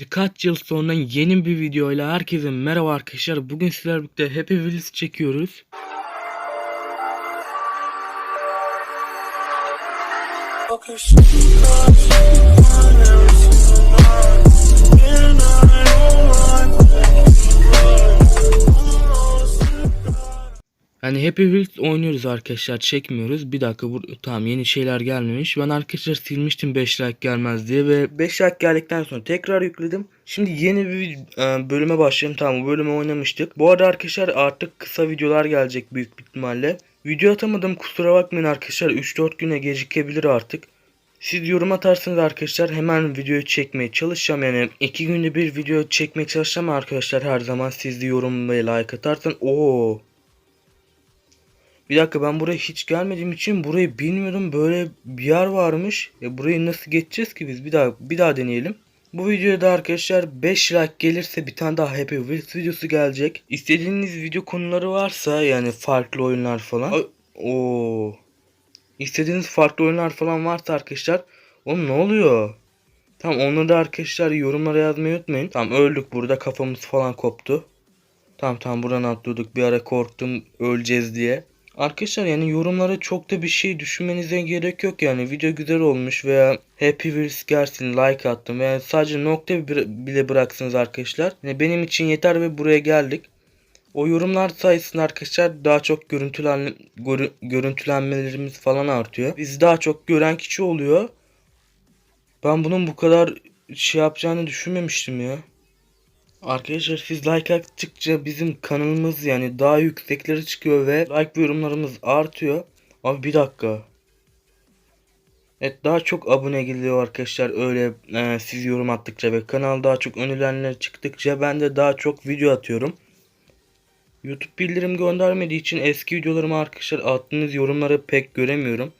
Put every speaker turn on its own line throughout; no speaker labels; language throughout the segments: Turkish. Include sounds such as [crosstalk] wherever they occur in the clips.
Birkaç yıl sonra yeni bir videoyla herkese merhaba arkadaşlar. Bugün sizlerle birlikte Happy Wheels çekiyoruz. Yani Happy Wheels oynuyoruz arkadaşlar çekmiyoruz. Bir dakika bu tamam yeni şeyler gelmemiş. Ben arkadaşlar silmiştim 5 like gelmez diye ve 5 like geldikten sonra tekrar yükledim. Şimdi yeni bir e, bölüme başlayalım. Tamam bu bölümü oynamıştık. Bu arada arkadaşlar artık kısa videolar gelecek büyük bir ihtimalle. Video atamadım kusura bakmayın arkadaşlar 3-4 güne gecikebilir artık. Siz yorum atarsanız arkadaşlar hemen videoyu çekmeye çalışacağım. Yani iki günde bir video çekmeye çalışacağım arkadaşlar her zaman siz de yorum ve like atarsan. Oo. Bir dakika ben buraya hiç gelmediğim için burayı bilmiyordum. Böyle bir yer varmış. Ya burayı nasıl geçeceğiz ki biz? Bir daha bir daha deneyelim. Bu videoda arkadaşlar 5 like gelirse bir tane daha Happy Wheels videosu gelecek. İstediğiniz video konuları varsa yani farklı oyunlar falan. Oo. İstediğiniz farklı oyunlar falan varsa arkadaşlar. Oğlum ne oluyor? Tamam onları da arkadaşlar yorumlara yazmayı unutmayın. Tamam öldük burada kafamız falan koptu. Tamam tamam buradan atlıyorduk bir ara korktum öleceğiz diye. Arkadaşlar yani yorumlara çok da bir şey düşünmenize gerek yok yani video güzel olmuş veya Happy Wheels gelsin like attım veya sadece nokta bile bıraksınız arkadaşlar. Yani benim için yeter ve buraya geldik. O yorumlar sayesinde arkadaşlar daha çok görüntülen görü- görüntülenmelerimiz falan artıyor. Biz daha çok gören kişi oluyor. Ben bunun bu kadar şey yapacağını düşünmemiştim ya. Arkadaşlar siz like attıkça bizim kanalımız yani daha yükseklere çıkıyor ve like ve yorumlarımız artıyor. Abi bir dakika. Evet daha çok abone geliyor arkadaşlar öyle e, siz yorum attıkça ve kanal daha çok önerilenler çıktıkça ben de daha çok video atıyorum. YouTube bildirim göndermediği için eski videolarımı arkadaşlar attığınız yorumları pek göremiyorum.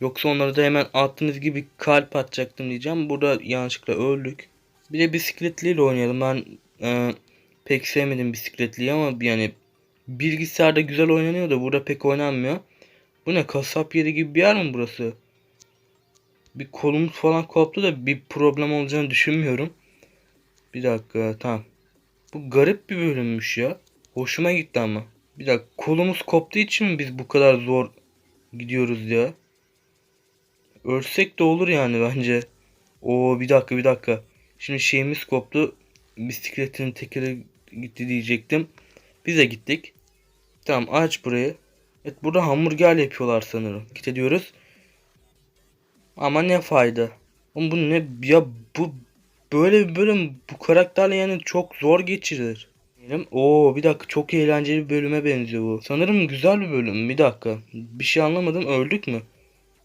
Yoksa onları da hemen attığınız gibi kalp atacaktım diyeceğim. Burada yanlışlıkla öldük. Bir de bisikletliyle oynayalım. Ben e, pek sevmedim bisikletliyi ama yani bilgisayarda güzel oynanıyor da burada pek oynanmıyor. Bu ne kasap yeri gibi bir yer mi burası? Bir kolumuz falan koptu da bir problem olacağını düşünmüyorum. Bir dakika tamam. Bu garip bir bölümmüş ya. Hoşuma gitti ama. Bir dakika kolumuz koptuğu için mi biz bu kadar zor gidiyoruz ya? Ölsek de olur yani bence. Oo bir dakika bir dakika. Şimdi şeyimiz koptu. Bisikletin tekeri gitti diyecektim. Biz de gittik. Tamam aç burayı. Evet burada hamburger yapıyorlar sanırım. Git ediyoruz. Ama ne fayda. Oğlum bu ne ya bu böyle bir bölüm bu karakterle yani çok zor geçirilir. Oo bir dakika çok eğlenceli bir bölüme benziyor bu. Sanırım güzel bir bölüm. Bir dakika. Bir şey anlamadım. Öldük mü?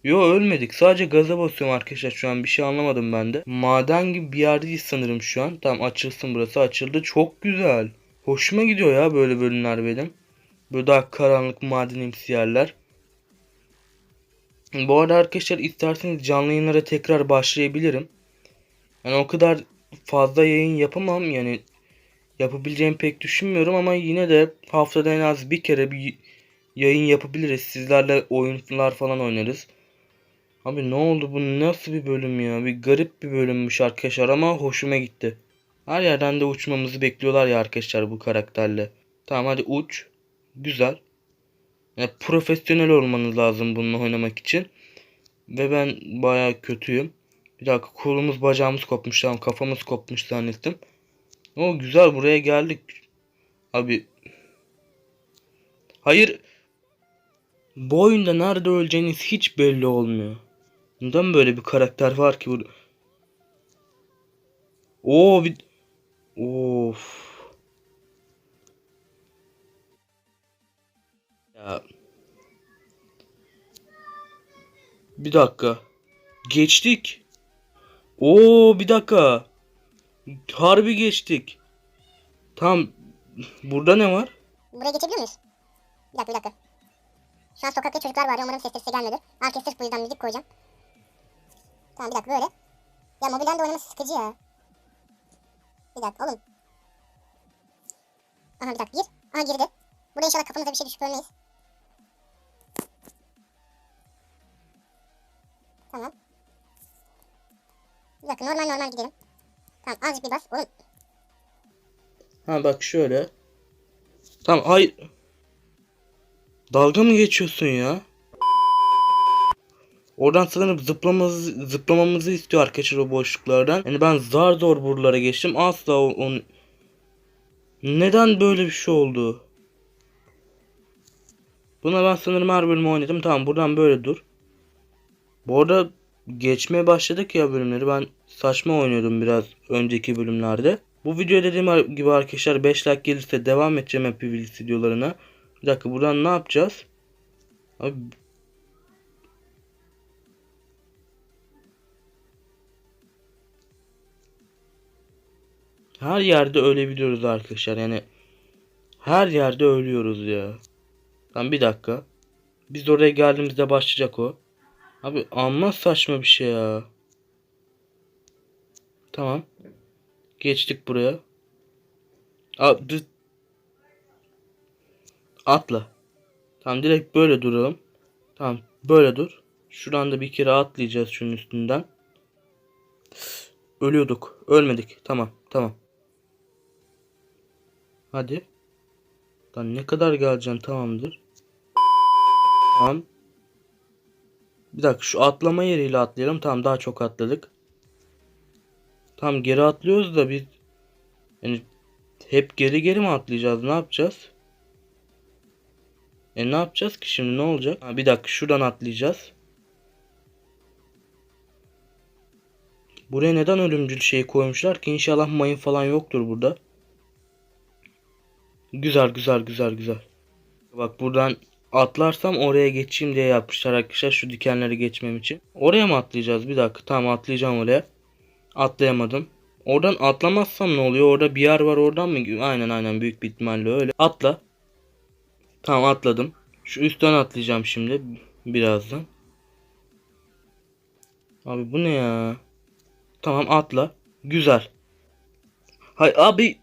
Yo ölmedik. Sadece gaza basıyorum arkadaşlar şu an. Bir şey anlamadım ben de. Maden gibi bir yerdeyiz sanırım şu an. Tamam açılsın burası. Açıldı. Çok güzel. Hoşuma gidiyor ya böyle bölümler benim. Böyle daha karanlık madenimsi yerler. Bu arada arkadaşlar isterseniz canlı yayınlara tekrar başlayabilirim. Yani o kadar fazla yayın yapamam yani yapabileceğimi pek düşünmüyorum ama yine de haftada en az bir kere bir yayın yapabiliriz. Sizlerle oyunlar falan oynarız. Abi ne oldu bu nasıl bir bölüm ya? Bir garip bir bölümmüş arkadaşlar ama hoşuma gitti. Her yerden de uçmamızı bekliyorlar ya arkadaşlar bu karakterle. Tamam hadi uç. Güzel. Yani profesyonel olmanız lazım bununla oynamak için. Ve ben baya kötüyüm. Bir dakika kolumuz bacağımız kopmuş tamam kafamız kopmuş zannettim. O güzel buraya geldik. Abi. Hayır. Bu oyunda nerede öleceğiniz hiç belli olmuyor. Neden böyle bir karakter var ki burada? Oo bir... Of. Ya. Bir dakika. Geçtik. Oo bir dakika. Harbi geçtik. Tamam. Burada ne var?
Buraya geçebiliyor muyuz? Bir dakika bir dakika. Şu an sokakta çocuklar var. Umarım sesleri size gelmedi. Arkaya sırf bu yüzden müzik koyacağım. Tamam bir dakika böyle. Ya mobilden de oynaması sıkıcı ya. Bir dakika oğlum. Aha bir dakika gir. Aha girdi. Buraya inşallah kafamıza bir şey düşüp ölmeyiz. Tamam. Bir dakika normal normal gidelim. Tamam azıcık bir bas. Oğlum
Ha bak şöyle. Tamam hayır. Dalga mı geçiyorsun ya? Oradan sanırım zıplamamızı, zıplamamızı istiyor arkadaşlar o boşluklardan. Yani ben zar zor buralara geçtim. Asla on... Neden böyle bir şey oldu? Buna ben sanırım her bölümü oynadım. Tamam buradan böyle dur. Bu arada geçmeye başladık ya bölümleri. Ben saçma oynuyordum biraz önceki bölümlerde. Bu video dediğim gibi arkadaşlar 5 like gelirse devam edeceğim Wheels videolarına. Bir dakika buradan ne yapacağız? Abi Her yerde ölebiliyoruz arkadaşlar. Yani her yerde ölüyoruz ya. Tamam bir dakika. Biz oraya geldiğimizde başlayacak o. Abi amma saçma bir şey ya. Tamam. Geçtik buraya. Abi Atla. Tamam direkt böyle duralım. Tamam böyle dur. Şuradan da bir kere atlayacağız şunun üstünden. Ölüyorduk. Ölmedik. Tamam tamam. Hadi. Lan ne kadar geleceksin tamamdır. Tamam. Bir dakika şu atlama yeriyle atlayalım. Tamam daha çok atladık. Tamam geri atlıyoruz da biz yani hep geri geri mi atlayacağız? Ne yapacağız? E ne yapacağız ki şimdi ne olacak? Ha, bir dakika şuradan atlayacağız. Buraya neden ölümcül şey koymuşlar ki? İnşallah mayın falan yoktur burada. Güzel güzel güzel güzel. Bak buradan atlarsam oraya geçeyim diye yapmışlar arkadaşlar şu dikenleri geçmem için. Oraya mı atlayacağız? Bir dakika tamam atlayacağım oraya. Atlayamadım. Oradan atlamazsam ne oluyor? Orada bir yer var oradan mı? Aynen aynen büyük bir ihtimalle öyle. Atla. Tamam atladım. Şu üstten atlayacağım şimdi. Birazdan. Abi bu ne ya? Tamam atla. Güzel. Hay abi.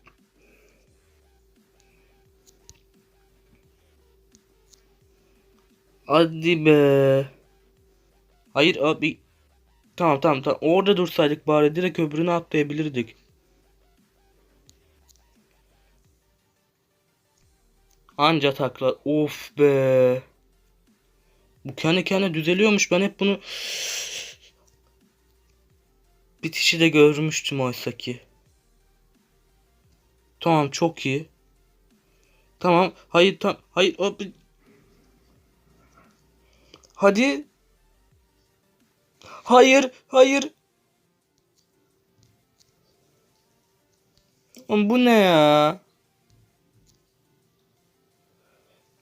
Hadi be. Hayır abi. Tamam tamam tamam. Orada dursaydık bari direkt öbürüne atlayabilirdik. Anca takla. Of be. Bu kendi kendine düzeliyormuş. Ben hep bunu [sighs] bitişi de görmüştüm oysa ki. Tamam çok iyi. Tamam. Hayır tam hayır abi. Hadi. Hayır, hayır. Oğlum bu ne ya?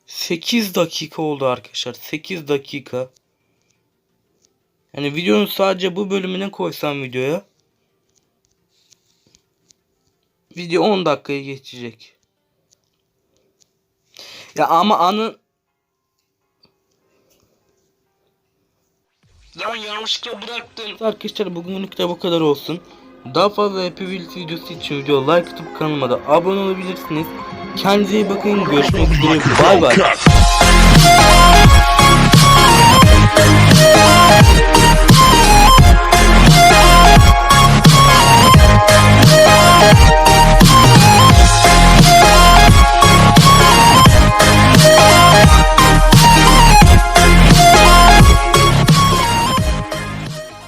8 dakika oldu arkadaşlar. 8 dakika. Yani videonun sadece bu bölümüne koysam videoya. Video 10 dakikaya geçecek. Ya ama anı Lan yanlışlıkla bıraktım. Arkadaşlar bugünlük de bu kadar olsun. Daha fazla Happy Wheels videosu için video like atıp kanalıma da abone olabilirsiniz. Kendinize iyi bakın. Görüşmek üzere. Bay bay.